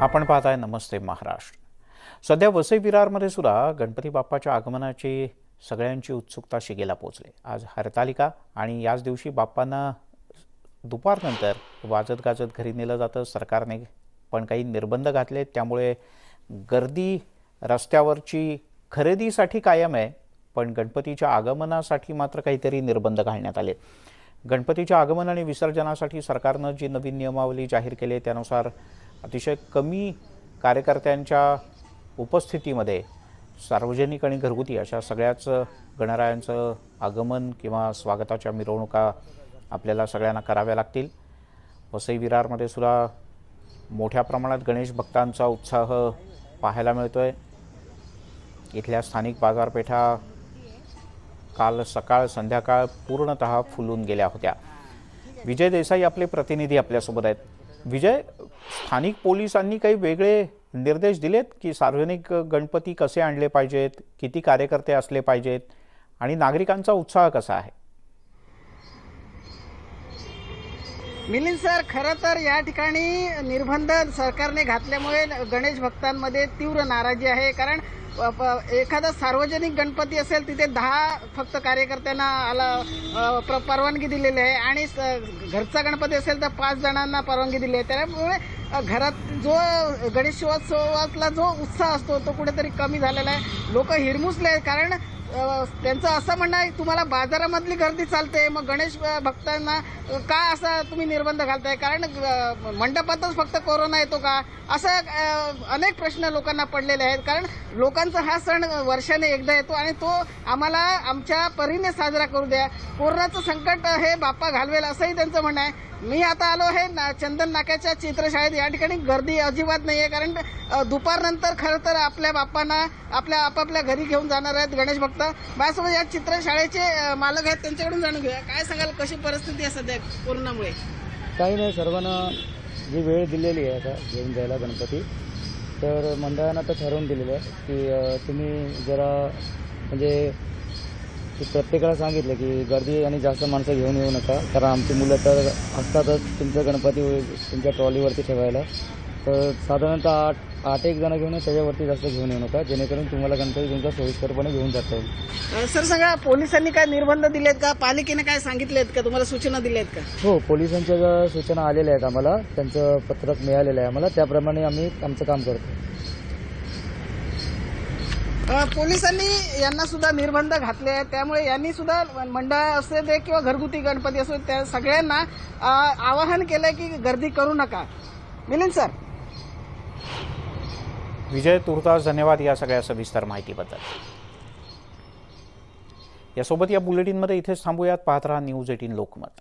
आपण पाहताय नमस्ते महाराष्ट्र. सध्या वसई विरारमध्ये सुद्धा गणपती बाप्पाच्या आगमनाची सगळ्यांची उत्सुकता शिगेला पोचली. आज हरतालिका आणि याच दिवशी बाप्पांना दुपारनंतर वाजत गाजत घरी नेलं जातं. सरकारने पण काही निर्बंध घातले. त्यामुळे गर्दी रस्त्यावरची खरेदीसाठी कायम आहे पण गणपतीच्या आगमनासाठी मात्र काहीतरी निर्बंध घालण्यात आले. गणपतीच्या आगमन आणि विसर्जनासाठी सरकारनं जी नवीन नियमावली जाहीर केली त्यानुसार अतिशय कमी कार्यकर्त्यांच्या उपस्थितीमध्ये सार्वजनिक आणि घरगुती अशा सगळ्याच गणरायांचं आगमन किंवा स्वागताच्या मिरवणुका आपल्याला सगळ्यांना कराव्या लागतील. वसई विरारमध्ये सुद्धा मोठ्या प्रमाणात गणेश भक्तांचा उत्साह पाहायला मिळतो आहे इथल्या स्थानिक बाजारपेठा काल सकाळ संध्याकाळ पूर्णतः फुलून गेल्या होत्या. विजय देसाई आपले प्रतिनिधी आपल्यासोबत आहेत. विजय स्थानिक पोलिसांनी काही वेगळे निर्देश दिलेत की सार्वजनिक गणपती कसे आणले पाहिजेत किती कार्यकर्ते असले पाहिजेत आणि नागरिकांचा उत्साह कसा आहे? मिलिंद सर खरं तर या ठिकाणी निर्बंध सरकारने घातल्यामुळे गणेश भक्तांमध्ये तीव्र नाराजी आहे. कारण एखादा सार्वजनिक गणपती असेल तिथे दहा फक्त कार्यकर्त्यांना आला प्र- परवानगी दिलेली आहे. आणि स- घरचा गणपती असेल तर पाच जणांना परवानगी दिली आहे. त्यामुळे घरात जो गणेशोत्सवातला जो उत्साह असतो तो कुठेतरी कमी झालेला आहे. लोक हिरमुसले आहेत कारण त्यांचं असं म्हणणं आहे तुम्हाला बाजारामधली गर्दी चालते मग गणेश भक्तांना का असा तुम्ही निर्बंध घालताय? कारण मंडपातच फक्त कोरोना येतो का? असं अनेक प्रश्न लोकांना पडलेले आहेत. कारण लोकांचा हा सण वर्षाने एकदा येतो आणि तो आम्हाला आमच्या परीने साजरा करू द्या. कोरोनाचं संकट हे बाप्पा घालवेल असंही त्यांचं म्हणणं आहे. मी आता आलो आहे ना चंदन नाक्याच्या चित्रशाळेत. या ठिकाणी गर्दी अजिबात नाही आहे कारण दुपारनंतर खरं तर आपल्या बाप्पांना आपल्या आपापल्या घरी घेऊन जाणार आहेत गणेश भक्त. माझ्यासोबत या चित्रशाळेचे मालक आहेत त्यांच्याकडून जाणून घेऊया. काय सांगाल कशी परिस्थिती आहे सध्या कोरोनामुळे? काही नाही सर्वांना जी वेळ दिलेली आहे आता घेऊन जायला गणपती तर मंडळानं तर ठरवून दिलेलं आहे की तुम्ही जरा म्हणजे की प्रत्येकाला सांगितलं की गर्दी आणि जास्त माणसं घेऊन येऊ नका. कारण आमची मुलं तर असतातच तुमचं गणपती तुमच्या ट्रॉलीवरती ठेवायला. तर साधारणतः आठ आठ एक जणं घेऊन त्याच्यावरती जास्त घेऊन येऊ नका. जेणेकरून तुम्हाला गणपती तुमचा सोयीस्करपणे घेऊन जाता येईल. सर सांगा पोलिसांनी काय निर्बंध दिलेत का? पालिकेने काय सांगितलेत का? तुम्हाला सूचना दिल्या आहेत का? हो पोलिसांच्या ज्या सूचना आलेल्या आहेत आम्हाला त्यांचं पत्रक मिळालेलं आहे आम्हाला. त्याप्रमाणे आम्ही आमचं काम करतो. पोलिसांनी यांना सुद्धा निर्बंध घातले आहेत. त्यामुळे यांनी सुद्धा मंडळ असू दे किंवा घरगुती गणपती असू त्या सगळ्यांना आवाहन केलंय की गर्दी करू नका. मिलिंद सर. विजय तुर्तास धन्यवाद या सगळ्या सविस्तर माहितीबद्दल. यासोबत या बुलेटिनमध्ये इथेच थांबूयात. पाहत राहा न्यूज एटीन लोकमत.